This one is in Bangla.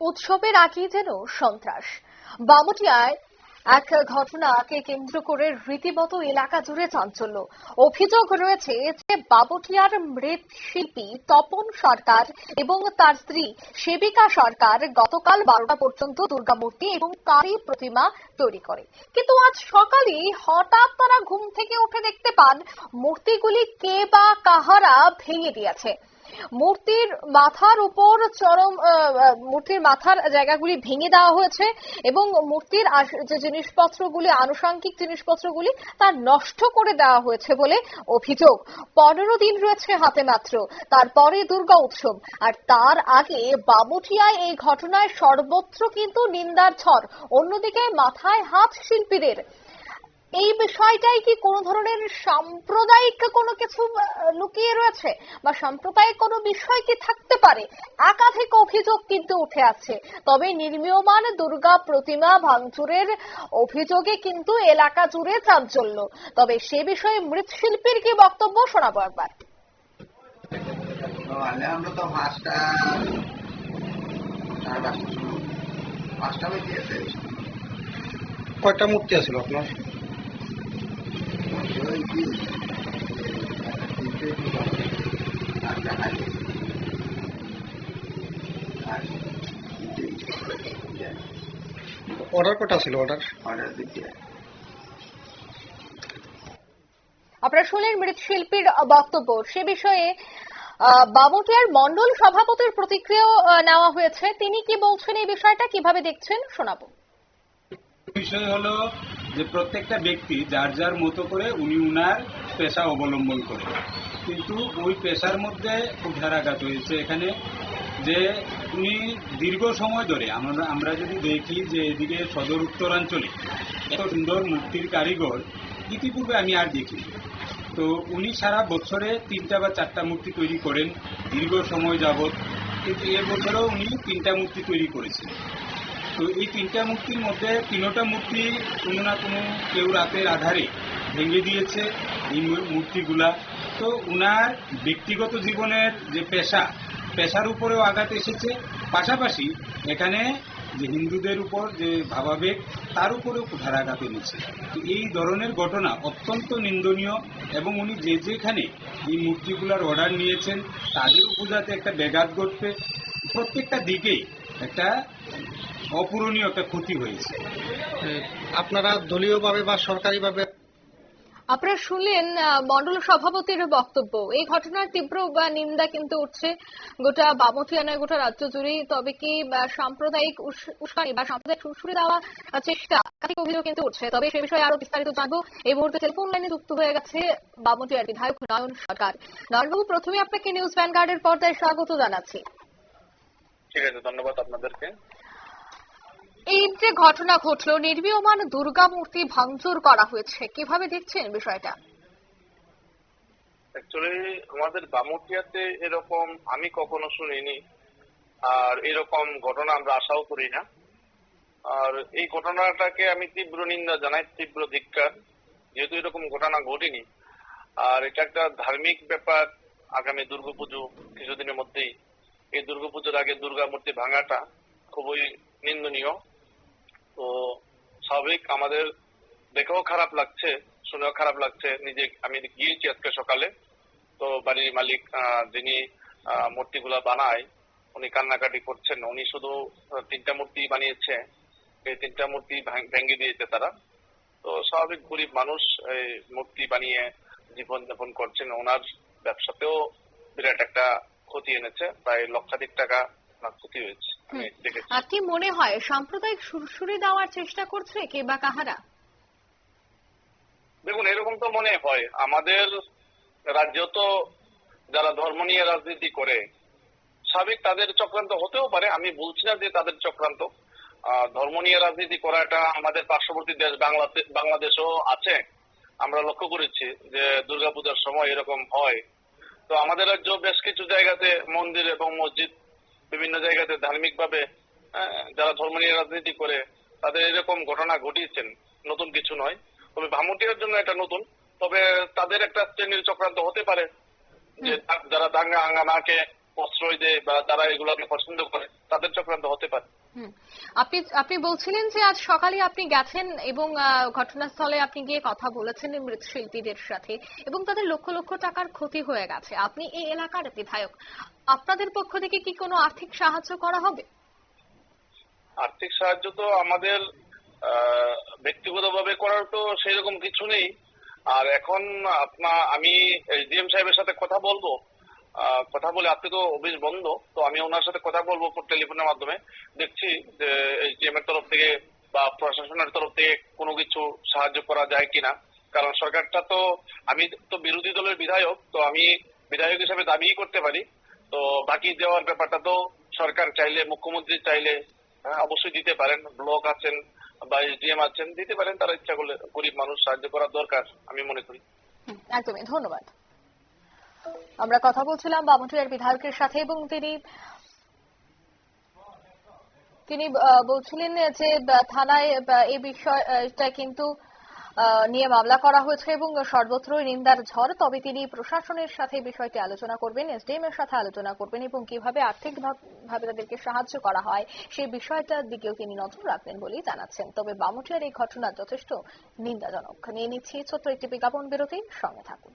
উৎসবের আগে যেন সন্ত্রাস। বামুটিয়ায় এক ঘটনাকে কেন্দ্র করে রীতিমতো এলাকা জুড়ে চাঞ্চল্য। অভিযোগ রয়েছে যে বাবুটিয়ার মৃৎশিল্পী তপন সরকার এবং তার স্ত্রী সেবিকা সরকার গতকাল বারোটা পর্যন্ত দুর্গামূর্তি এবং কালী প্রতিমা তৈরি করে। কিন্তু আজ সকালে হঠাৎ তারা ঘুম থেকে উঠে দেখতে পান, মূর্তিগুলি কে বা কাহারা ভেঙে দিয়েছে। মূর্তির মাথার উপর চরম মূর্তির মাথার জায়গাগুলি ভেঙে দেওয়া হয়েছে এবং মূর্তির যে জিনিসপত্রগুলি, আনুষঙ্গিক জিনিসপত্রগুলি তা নষ্ট করে দেওয়া হয়েছে বলে অভিযোগ। পনেরো দিন রয়েছে হাতে মাত্র। তারপরে দুর্গা উৎসব। আর তার আগে বামুটিয়ায় এই ঘটনায় সর্বত্র কিন্তু নিন্দার ঝড়। অন্যদিকে মাথায় হাত শিল্পীদের। এই বিষয়টাই কি কোনো ধরনের সাম্প্রদায়িক কোনো কিছু লুকিয়ে রয়েছে? বা সাম্প্রদায়িক কোনো বিষয় কি থাকতে পারে? একাধিক অভিযোগ কিন্তু উঠে আছে। তবে নির্মীয়মান দুর্গা প্রতিমা ভাঙচুরের অভিযোগে কিন্তু এলাকা জুড়ে চাঞ্চল্য। তবে সে বিষয়ে মৃৎশিল্পীর কি বক্তব্য শোনাবো একবার? তো পাঁচটা পাঁচটা কয়টা মূর্তি আছিল আপনার ওই কি তিনটে কি বলে? আর দেখা যায়। আর তিনটে অর্ডার কটা ছিল অর্ডার অর্ডার দিতে। আপনারা শুনলেন মৃৎশিল্পীর বক্তব্য। সে বিষয়ে আহ, বামুটিয়ার মন্ডল সভাপতির প্রতিক্রিয়া নেওয়া হয়েছে। তিনি কি বলছেন এই বিষয়টা কীভাবে দেখছেন? শোনাবো। বিষয় হলো যে প্রত্যেকটা ব্যক্তি যার যার মতো করে উনি উনার পেশা অবলম্বন করে। কিন্তু ওই পেশার মধ্যে খুব ধারাঘাত হয়েছে এখানে যে উনি দীর্ঘ সময় ধরে, আমরা আমরা যদি দেখি যে এদিকে সদর উত্তরাঞ্চলে এত সুন্দর মূর্তির কারিগর, ইতিপূর্বে আমি আর দেখি তো উনি সারা বছরে তিনটা বা চারটা মূর্তি তৈরি করেন, দীর্ঘ সময় যাবৎ। কিন্তু এবছরও উনি তিনটা মূর্তি তৈরি করেছেন। তো এই তিনটা মূর্তির মধ্যে তিনোটা মূর্তি কোনো না কোনো কেউ রাতের আধারে ভেঙে দিয়েছে এই মূর্তিগুলা। তো উনার ব্যক্তিগত জীবনের যে পেশা, পেশার উপরেও আঘাত এসেছে। পাশাপাশি এখানে যে হিন্দুদের উপর যে ভাবাবেগ, তার উপরেও কুঠারাঘাত এনেছে। তো এই ধরনের ঘটনা অত্যন্ত নিন্দনীয় এবং উনি যে যেখানে এই মূর্তিগুলার অর্ডার নিয়েছেন তাদেরও পূজাতে একটা ব্যাঘাত ঘটবে। প্রত্যেকটা দিকেই একটা অপূরণীয় একটা ক্ষতি হয়েছে। আপনারা দলীয়ভাবে বা সরকারিভাবে আপনারা শুনলেন মন্ডল সভাপতির বক্তব্য। এই ঘটনার তীব্র বা নিন্দা কিন্তু উঠছে গোটা বামুটিয়া নয় গোটা রাজ্য জুড়েই তবে কি সাম্প্রদায়িক উস্কানি বা সাম্প্রদায়িক সুরসুরি দেওয়া চেষ্টা একাধিক অভিযোগ কিন্তু উঠছে। তবে সে বিষয়ে আরও বিস্তারিত জানব। এই মুহূর্তে টেলিফোন লাইনে যুক্ত হয়ে গেছে বামুটিয়ার বিধায়ক নয়ন সরকার। নয়নবাবু প্রথমে আপনাকে নিউজ ভ্যানগার্ডের পর্দায় স্বাগত জানাচ্ছি। ঠিক আছে ধন্যবাদ আপনাদেরকে। এই যে ঘটনা ঘটলো, নির্মীয়মান দুর্গা মূর্তি ভাঙচুর করা হয়েছে। কীভাবে দেখছেন বিষয়টা? অ্যাকচুয়ালি আমাদের বামুটিয়াতে এরকম আমি কখনো শুনিনি। আর এরকম ঘটনা আমরা আশাও করি না। আর এই ঘটনাটাকে আমি তীব্র নিন্দা জানাই, তীব্র ধিক্কার। যেহেতু এরকম ঘটনা ঘটেনি, আর এটা একটা ধার্মিক ব্যাপার, আগামী দুর্গাপুজো কিছুদিনের মধ্যেই। এই দুর্গাপুজোর আগে দুর্গা মূর্তি ভাঙাটা খুবই নিন্দনীয়। তো স্বাভাবিক আমাদের দেখেও খারাপ লাগছে, শুনেও খারাপ লাগছে। নিজে আমি গিয়েছি আজকে সকালে। তো বাড়ির মালিক যিনি মূর্তিগুলা বানায়, উনি কান্নাকাটি করছেন। উনি শুধু তিনটা মূর্তি বানিয়েছে। এই তিনটা মূর্তি ভাঙ- দিয়েছে তারা। তো স্বাভাবিক গরিব মানুষ এই মূর্তি বানিয়ে জীবন যাপন করছেন। ওনার ব্যবসাতেও বিরাট একটা ক্ষতি এনেছে। প্রায় লক্ষাধিক টাকা ক্ষতি হয়েছে। কি মনে হয় সাম্প্রদায়িক সুরসুরি দেওয়ার চেষ্টা করছে কে বা কাহারা? দেখুন এরকম তো মনে হয়। আমাদের রাজ্য তো যারা ধর্ম নিয়ে রাজনীতি করে স্বাভাবিক তাদের চক্রান্ত হতেও পারে। আমি বলছি না যে তাদের চক্রান্ত। ধর্ম নিয়ে রাজনীতি করাটা আমাদের পার্শ্ববর্তী দেশ বাংলাদেশ বাংলাদেশও আছে। আমরা লক্ষ্য করেছি যে দুর্গাপূজার সময় এরকম হয়। তো আমাদের রাজ্য বেশ কিছু জায়গাতে মন্দির এবং মসজিদ বিভিন্ন জায়গাতে ধার্মিকভাবে যারা ধর্ম নিয়ে রাজনীতি করে তাদের এরকম ঘটনা ঘটিয়েছেন। নতুন কিছু নয়। তবে ভামুটিয়ার জন্য এটা নতুন। তবে তাদের একটা শ্রেণির চক্রান্ত হতে পারে। যে যারা দাঙ্গা হাঙ্গামাকে প্রশ্রয় দেয় বা তারা এগুলোকে পছন্দ করে তাদের চক্রান্ত হতে পারে। আপনি আপনি বলছিলেন যে আজ সকালে আপনি গেছেন এবং ঘটনাস্থলে আপনি গিয়ে কথা বলেছেন মৃৎশিল্পীদের সাথে এবং তাদের লক্ষ লক্ষ টাকার ক্ষতি হয়ে গেছে। আপনি এই এলাকার বিধায়ক। আপনাদের পক্ষ থেকে কি কোনো আর্থিক সাহায্য করা হবে? আর্থিক সাহায্য তো আমাদের ব্যক্তিগতভাবে করার তো সেরকম কিছু নেই। আর এখন আপনার আমি এসডিএম সাহেবের সাথে কথা বলব। কথা বলে আপনি তো অফিস বন্ধ তো আমি ওনার সাথে কথা বলব টেলিফোনের মাধ্যমে। দেখছি যে এসডিএম এর তরফ থেকে বা প্রশাসনের তরফ থেকে কোনো কিছু সাহায্য করা যায় কিনা। কারণ সরকারটা তো আমি তো বিরোধী দলের বিধায়ক তো আমি বিধায়ক হিসেবে দাবি করতে পারি। তো বাকি দেওয়ার ব্যাপারটা তো সরকার চাইলে মুখ্যমন্ত্রী চাইলে হ্যাঁ, অবশ্যই দিতে পারেন। ব্লক আছেন বা এসডিএম আছেন দিতে পারেন। তারা ইচ্ছা করলে গরিব মানুষ সাহায্য করা দরকার আমি মনে করি। একদমই। ধন্যবাদ। আমরা কথা বলছিলাম বামুটিয়ার বিধায়কের সাথে এবং তিনি তিনি বলছিলেন যে থানায় এই বিষয়টা কিন্তু নিয়ে মামলা করা হয়েছে এবং সর্বত্রই নিন্দার ঝড়। তবে তিনি প্রশাসনের সাথে বিষয়টি আলোচনা করবেন, এসডিএম এর সাথে আলোচনা করবেন এবং কীভাবে আর্থিক ভাবে তাদেরকে সাহায্য করা হয় সেই বিষয়টার দিকেও তিনি নজর রাখবেন বলেই জানাচ্ছেন। তবে বামুটিয়ার এই ঘটনা যথেষ্ট নিন্দাজনক। নিয়ে নিচ্ছি ছোট্ট একটি বিজ্ঞাপন বিরতি, সঙ্গে থাকুন।